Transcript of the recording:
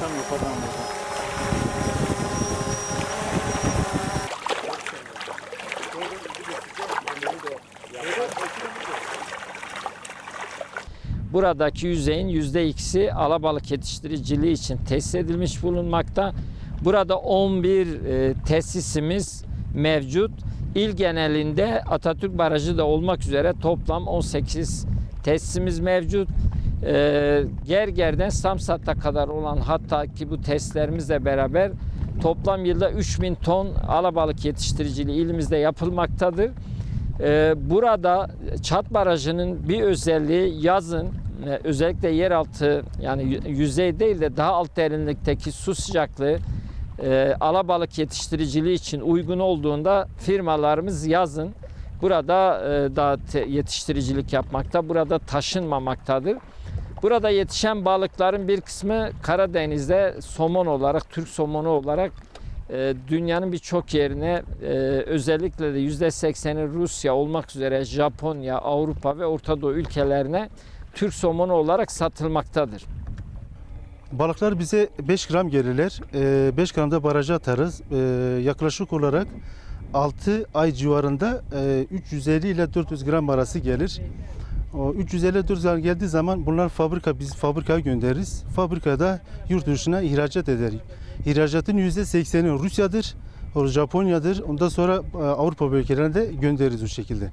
tam yukarıdan vuracağım. Buradaki yüzeyin yüzde ikisi alabalık yetiştiriciliği için tesis edilmiş bulunmakta. Burada 11 e, tesisimiz mevcut. İl genelinde Atatürk Barajı da olmak üzere toplam 18 tesisimiz mevcut. Ee, Gerger'den Samsat'a kadar olan hatta ki bu testlerimizle beraber toplam yılda 3000 ton alabalık yetiştiriciliği ilimizde yapılmaktadır. Ee, burada Çat Barajı'nın bir özelliği yazın e, özellikle yeraltı yani yü- yüzey değil de daha alt derinlikteki su sıcaklığı e, alabalık yetiştiriciliği için uygun olduğunda firmalarımız yazın burada e, da yetiştiricilik yapmakta. Burada taşınmamaktadır. Burada yetişen balıkların bir kısmı Karadeniz'de somon olarak, Türk somonu olarak e, dünyanın birçok yerine e, özellikle de %80'i Rusya olmak üzere Japonya, Avrupa ve Orta Doğu ülkelerine Türk somonu olarak satılmaktadır. Balıklar bize 5 gram gelirler. Ee, 5 gramda baraja atarız. Yaklaşık olarak 6 ay civarında e, 350 ile 400 gram arası gelir. O 350 400 gram geldiği zaman bunlar fabrika biz fabrikaya göndeririz. Fabrikada yurt dışına ihracat ederiz. İhracatın %80'i Rusya'dır, Japonya'dır. Ondan sonra e, Avrupa bölgelerine de göndeririz o şekilde.